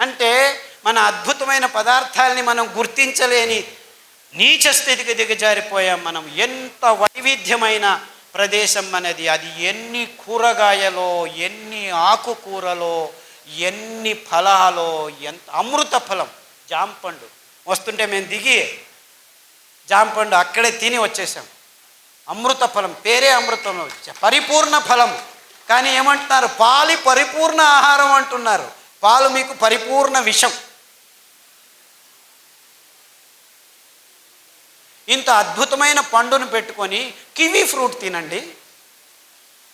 అంటే మన అద్భుతమైన పదార్థాలని మనం గుర్తించలేని నీచ స్థితికి దిగజారిపోయాం మనం. ఎంత వైవిధ్యమైన ప్రదేశం మనది. అది ఎన్ని కూరగాయలో ఎన్ని ఆకుకూరలో ఎన్ని ఫలాలో ఎంత అమృత ఫలం. జాంపండు వస్తుంటే మేము దిగి జాంపండు అక్కడే తిని వచ్చేసాం. అమృత ఫలం. పేరే అమృతం. పరిపూర్ణ ఫలం. కానీ ఏమంటున్నారు? పాలి పరిపూర్ణ ఆహారం అంటున్నారు. పాలు మీకు పరిపూర్ణ విషం. ఇంత అద్భుతమైన పండును పెట్టుకొని కివీ ఫ్రూట్ తినండి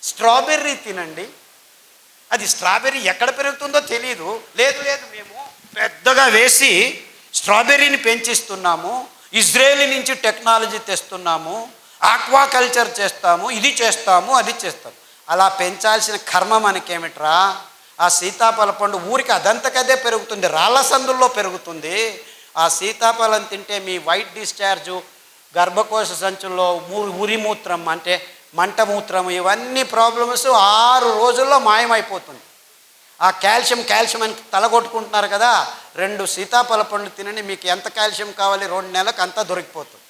స్ట్రాబెర్రీ తినండి. అది స్ట్రాబెర్రీ ఎక్కడ పెరుగుతుందో తెలియదు లేదు లేదు మేము పెద్దగా వేసి స్ట్రాబెర్రీని పెంచిస్తున్నాము ఇజ్రాయెల్ నుంచి టెక్నాలజీ తెస్తున్నాము ఆక్వాకల్చర్ చేస్తాము ఇది చేస్తాము అది చేస్తాము. అలా పెంచాల్సిన కర్మ మనకేమిట్రా? ఆ సీతాఫల పండు ఊరికి అదంతకదే పెరుగుతుంది రాళ్ళ సందుల్లో పెరుగుతుంది. ఆ సీతాఫలం తింటే మీ వైట్ డిశ్చార్జు గర్భకోశ సంచుల్లో ఊరి ఉరిమూత్రం అంటే మంటమూత్రం ఇవన్నీ ప్రాబ్లమ్స్ ఆరు రోజుల్లో మాయమైపోతుంది. ఆ కాల్షియం కాల్షియం అని తలగొట్టుకుంటున్నారు కదా రెండు సీతాఫల పండ్లు తినని మీకు ఎంత కాల్షియం కావాలి రెండు నెలలకు అంతా దొరికిపోతుంది.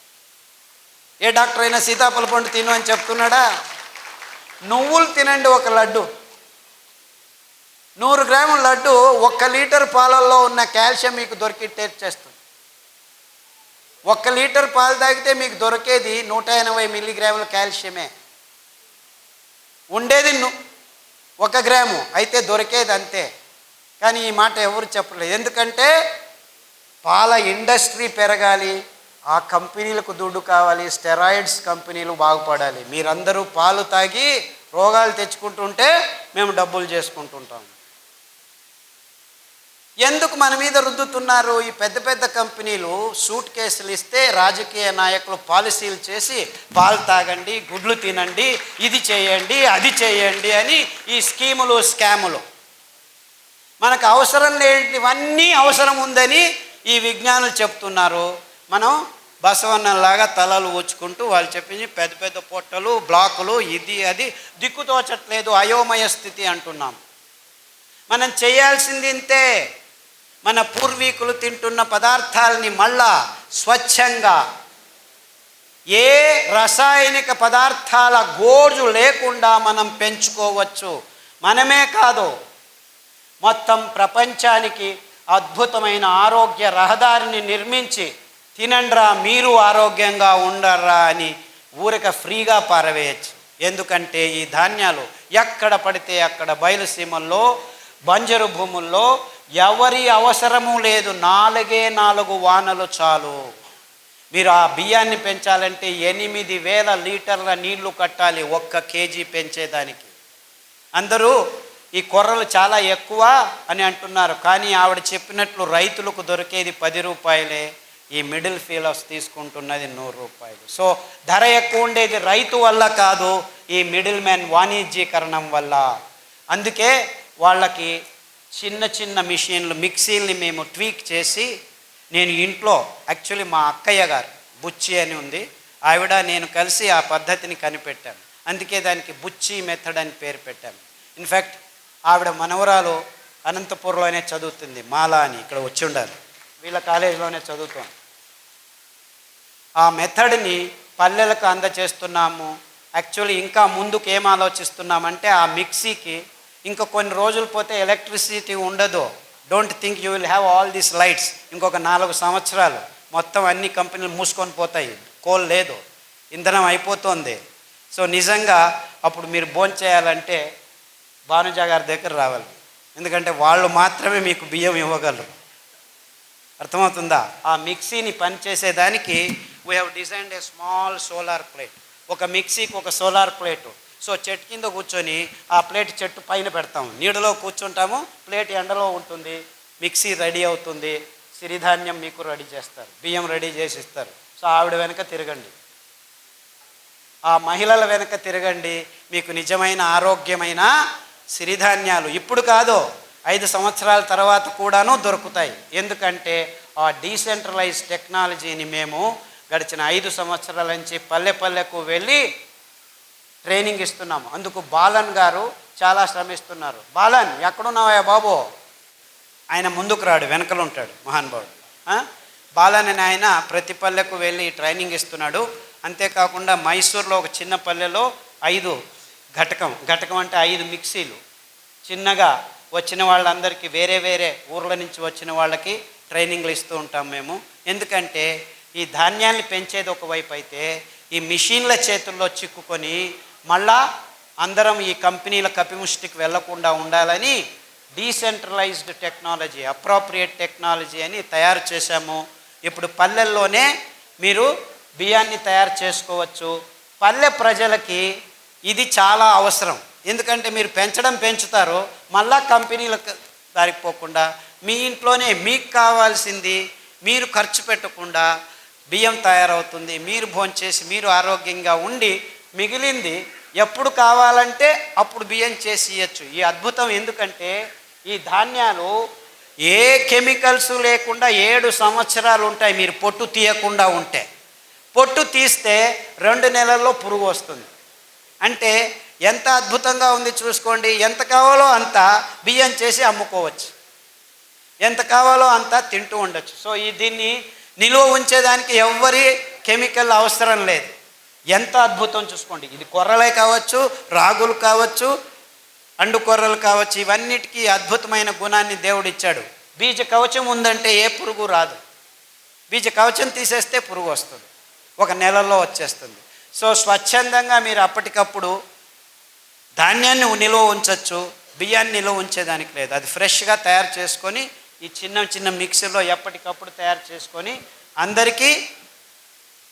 ఏ డాక్టర్ అయినా సీతాఫల పండు తిను అని చెప్తున్నాడా? నువ్వులు తినండి ఒక లడ్డు. నూరు గ్రాముల లడ్డు ఒక్క లీటర్ పాలల్లో ఉన్న కాల్షియం మీకు దొరికి చేస్తుంది. ఒక్క లీటర్ పాలు తాగితే మీకు దొరికేది నూట ఎనభై మిల్లీగ్రాముల కాల్షియమే. ఉండేది ను ఒక గ్రాము అయితే దొరికేది అంతే. కానీ ఈ మాట ఎవరు చెప్పలేదు. ఎందుకంటే పాల ఇండస్ట్రీ పెరగాలి ఆ కంపెనీలకు దుడ్డు కావాలి స్టెరాయిడ్స్ కంపెనీలు బాగుపడాలి. మీరందరూ పాలు తాగి రోగాలు తెచ్చుకుంటుంటే మేము డబ్బులు చేసుకుంటుంటాము ఎందుకు మన మీద రుద్దుతున్నారు? ఈ పెద్ద పెద్ద కంపెనీలు సూట్ కేసులు ఇస్తే రాజకీయ నాయకులు పాలసీలు చేసి పాలు తాగండి గుడ్లు తినండి ఇది చేయండి అది చేయండి అని ఈ స్కీములు స్కాములు. మనకు అవసరం లేనివన్నీ అవసరం ఉందని ఈ విజ్ఞానులు చెప్తున్నారు. మనం బసవన్నలాగా తలలు ఊచుకుంటూ వాళ్ళు చెప్పింది పెద్ద పెద్ద పొట్టలు బ్లాకులు ఇది అది దిక్కుతోచట్లేదు అయోమయ స్థితి అంటున్నాం. మనం చేయాల్సింది ఇంతే. మన పూర్వీకులు తింటున్న పదార్థాలని మళ్ళా స్వచ్ఛంగా ఏ రసాయనిక పదార్థాల గోజు లేకుండా మనం పెంచుకోవచ్చు. మనమే కాదు మొత్తం ప్రపంచానికి అద్భుతమైన ఆరోగ్య రహదారిని నిర్మించి తినండ్రా మీరు ఆరోగ్యంగా ఉండర్రా అని ఊరిక ఫ్రీగా పారవేయచ్చు. ఎందుకంటే ఈ ధాన్యాలు ఎక్కడ పడితే అక్కడ బయలుసీమల్లో బంజరు భూముల్లో ఎవరి అవసరము లేదు. నాలుగే నాలుగు వానలు చాలు. మీరు ఆ బియ్యాన్ని పెంచాలంటే ఎనిమిది వేల లీటర్ల నీళ్ళు కట్టాలి ఒక్క కేజీ పెంచేదానికి. అందరూ ఈ కొర్రలు చాలా ఎక్కువ అని అంటున్నారు. కానీ ఆవిడ చెప్పినట్లు రైతులకు దొరికేది పది రూపాయలే. ఈ మిడిల్ ఫీలర్స్ తీసుకుంటున్నది నూరు రూపాయలు. సో ధర ఎక్కువ ఉండేది రైతు వల్ల కాదు ఈ మిడిల్ మ్యాన్ వాణిజ్యీకరణం వల్ల. అందుకే వాళ్ళకి చిన్న చిన్న మిషన్లు మిక్సీల్ని మేము ట్వీక్ చేసి నేను ఇంట్లో యాక్చువల్లీ మా అక్కయ్య గారు బుచ్చి అని ఉంది ఆవిడ నేను కలిసి ఆ పద్ధతిని కనిపెట్టాను. అందుకే దానికి బుచ్చి మెథడ్ అని పేరు పెట్టాను. ఇన్ఫ్యాక్ట్ ఆవిడ మనవరాలు అనంతపూర్లోనే చదువుతుంది మాలా అని ఇక్కడ వచ్చి ఉండాలి. వీళ్ళ కాలేజీలోనే చదువుతాం ఆ మెథడ్ని పల్లెలకు అందచేస్తున్నాము. యాక్చువల్లీ ఇంకా ముందుకు ఏం ఆలోచిస్తున్నామంటే ఆ మిక్సీకి ఇంకా కొన్ని రోజులు పోతే ఎలక్ట్రిసిటీ ఉండదు. Don't think you will have all these lights ఇంకొక నాలుగు సంవత్సరాలు మొత్తం అన్ని కంపెనీలు మూసుకొని పోతాయి. కోల్ లేదు. ఇంధనం అయిపోతుంది. సో నిజంగా అప్పుడు మీరు భోజనం చేయాలంటే భానుజా గారి దగ్గర రావాలి. ఎందుకంటే వాళ్ళు మాత్రమే మీకు బియ్యం ఇవ్వగలరు. అర్థమవుతుందా? ఆ మిక్సీని పనిచేసేదానికి we have designed a small solar plate ఒక మిక్సీకి ఒక సోలార్ ప్లేటు సో చెట్టు కింద కూర్చొని ఆ ప్లేట్ చెట్టు పైన పెడతాము నీడలో కూర్చుంటాము ప్లేట్ ఎండలో ఉంటుంది మిక్సీ రెడీ అవుతుంది సిరిధాన్యం మీకు రెడీ చేస్తారు బియ్యం రెడీ చేసి ఇస్తారు. సో ఆవిడ వెనక తిరగండి. ఆ మహిళల వెనక తిరగండి మీకు నిజమైన ఆరోగ్యమైన సిరిధాన్యాలు. ఇప్పుడు కాదు ఐదు సంవత్సరాల తర్వాత కూడాను దొరుకుతాయి. ఎందుకంటే ఆ డీసెంట్రలైజ్ టెక్నాలజీని మేము గడిచిన ఐదు సంవత్సరాల నుంచి పల్లె పల్లెకు వెళ్ళి ట్రైనింగ్ ఇస్తున్నాము. అందుకు బాలన్ గారు చాలా శ్రమిస్తున్నారు. బాలన్ ఎక్కడున్నావా బాబు? ఆయన ముందుకు రాడు వెనకలు ఉంటాడు మహానుభావుడు బాలన్ అని ఆయన ప్రతి పల్లెకు వెళ్ళి ట్రైనింగ్ ఇస్తున్నాడు. అంతేకాకుండా మైసూర్లో ఒక చిన్న పల్లెలో ఐదు ఘటకం ఘటకం అంటే ఐదు మిక్సీలు. చిన్నగా వచ్చిన వాళ్ళందరికీ వేరే వేరే ఊర్ల నుంచి వచ్చిన వాళ్ళకి ట్రైనింగ్లు ఇస్తూ ఉంటాం మేము. ఎందుకంటే ఈ ధాన్యాన్ని పెంచేది ఒకవైపు అయితే ఈ మిషన్ల చేతుల్లో చిక్కుకొని మళ్ళా అందరం ఈ కంపెనీల కపిముష్టికి వెళ్ళకుండా ఉండాలని డీసెంట్రలైజ్డ్ టెక్నాలజీ అప్రాప్రియేట్ టెక్నాలజీ అని తయారు చేశాము. ఇప్పుడు పల్లెల్లోనే మీరు బియ్యాన్ని తయారు చేసుకోవచ్చు. పల్లె ప్రజలకి ఇది చాలా అవసరం. ఎందుకంటే మీరు పెంచడం పెంచుతారు మళ్ళా కంపెనీలకు దారికి పోకుండా మీ ఇంట్లోనే మీకు కావాల్సింది మీరు ఖర్చు పెట్టకుండా బియ్యం తయారవుతుంది మీరు భోంచేసి మీరు ఆరోగ్యంగా ఉండి మిగిలింది ఎప్పుడు కావాలంటే అప్పుడు బియ్యం చేసి ఇవ్వచ్చు ఈ అద్భుతం ఎందుకంటే ఈ ధాన్యాలు ఏ కెమికల్స్ లేకుండా ఏడు సంవత్సరాలు ఉంటాయి మీరు పొట్టు తీయకుండా ఉంటే. పొట్టు తీస్తే రెండు నెలల్లో పురుగు వస్తుంది. అంటే ఎంత అద్భుతంగా ఉంది చూసుకోండి ఎంత కావాలో అంత బియ్యం చేసి అమ్ముకోవచ్చు. ఎంత కావాలో అంత తింటూ ఉండొచ్చు. సో ఈ దీన్ని నిలువ ఉంచేదానికి ఎవ్వరి కెమికల్ అవసరం లేదు. ఎంత అద్భుతం చూసుకోండి. ఇది కొర్రలే కావచ్చు రాగులు కావచ్చు అండు కొర్రలు కావచ్చు ఇవన్నిటికీ అద్భుతమైన గుణాన్ని దేవుడు ఇచ్చాడు. బీజ కవచం ఉందంటే ఏ పురుగు రాదు. బీజ కవచం తీసేస్తే పురుగు వస్తుంది. ఒక నెలలో వచ్చేస్తుంది. సో స్వచ్ఛందంగా మీరు అప్పటికప్పుడు ధాన్యాన్ని నిల్వ ఉంచవచ్చు బియ్యాన్ని నిల్వ ఉంచేదానికి లేదు. అది ఫ్రెష్గా తయారు చేసుకొని ఈ చిన్న చిన్న మిక్సీలో ఎప్పటికప్పుడు తయారు చేసుకొని అందరికీ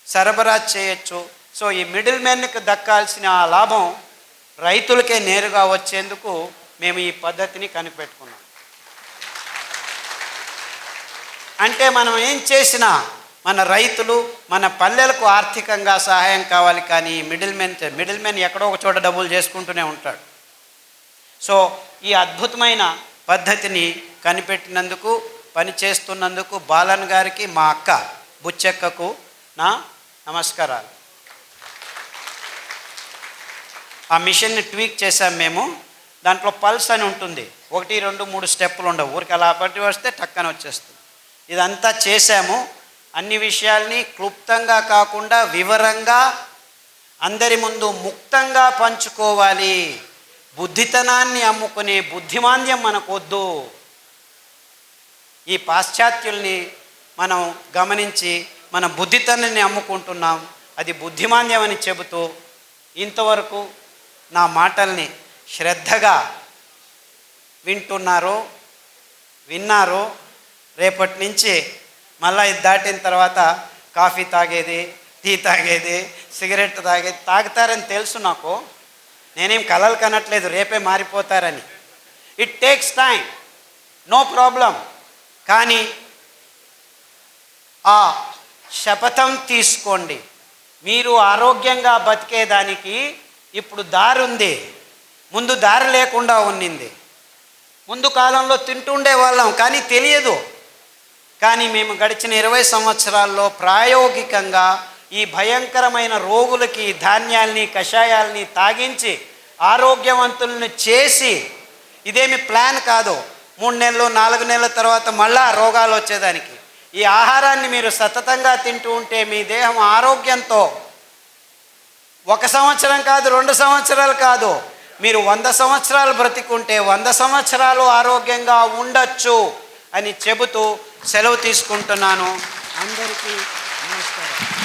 సరఫరా చేయొచ్చు. సో ఈ మిడిల్ మ్యాన్కి దక్కాల్సిన ఆ లాభం రైతులకే నేరుగా వచ్చేందుకు మేము ఈ పద్ధతిని కనిపెట్టుకున్నాం. అంటే మనం ఏం చేసినా మన రైతులు మన పల్లెలకు ఆర్థికంగా సహాయం కావాలి కానీ మిడిల్ మెన్ మిడిల్ మెన్ ఎక్కడో ఒక చోట డబ్బులు చేసుకుంటూనే ఉంటాడు. సో ఈ అద్భుతమైన పద్ధతిని కనిపెట్టినందుకు పని చేస్తున్నందుకు బాలన్ గారికి మా అక్క బుచ్చెక్కకు నా నమస్కారాలు. ఆ మిషన్ని ట్వీక్ చేసాం మేము. దాంట్లో పల్స్ అని ఉంటుంది. ఒకటి రెండు మూడు స్టెప్పులు ఉండవు. ఊరికి అలా పట్టి వస్తే టక్కన వచ్చేస్తుంది. ఇదంతా చేశాము. అన్ని విషయాల్ని క్లుప్తంగా కాకుండా వివరంగా అందరి ముందు ముక్తంగా పంచుకోవాలి. బుద్ధితనాన్ని అమ్ముకునే బుద్ధిమాంద్యం మనకొద్దు. ఈ పాశ్చాత్యుల్ని మనం గమనించి మన బుద్ధితనాన్ని అమ్ముకుంటున్నాం. అది బుద్ధిమాంద్యం అని చెబుతూ ఇంతవరకు నా మాటల్ని శ్రద్ధగా వింటున్నారు విన్నారు రేపటి నుంచి మళ్ళీ ఇది దాటిన తర్వాత కాఫీ తాగేది టీ తాగేది సిగరెట్ తాగేది తాగుతారని తెలుసు నాకు. నేనేం కలలు కనట్లేదు రేపే మారిపోతారని. It takes time no problem కానీ ఆ శపథం తీసుకోండి. మీరు ఆరోగ్యంగా బతికేదానికి ఇప్పుడు దారి ఉంది ముందు దారి లేకుండా ఉన్నింది. ముందు కాలంలో తింటుండే వాళ్ళం కానీ తెలియదు. కానీ మేము గడిచిన ఇరవై సంవత్సరాల్లో ప్రాయోగికంగా ఈ భయంకరమైన రోగులకి ధాన్యాల్ని కషాయాల్ని తాగించి ఆరోగ్యవంతులను చేసి ఇదేమి ప్లాన్ కాదు. మూడు నెలలు నాలుగు నెలల తర్వాత మళ్ళా రోగాలు వచ్చేదానికి. ఈ ఆహారాన్ని మీరు సతతంగా తింటూ ఉంటే మీ దేహం ఆరోగ్యంతో ఒక సంవత్సరం కాదు రెండు సంవత్సరాలు కాదు మీరు వంద సంవత్సరాలు బ్రతికుంటే వంద సంవత్సరాలు ఆరోగ్యంగా ఉండొచ్చు అని చెబుతూ సెలవు తీసుకుంటున్నాను. అందరికీ నమస్కారం.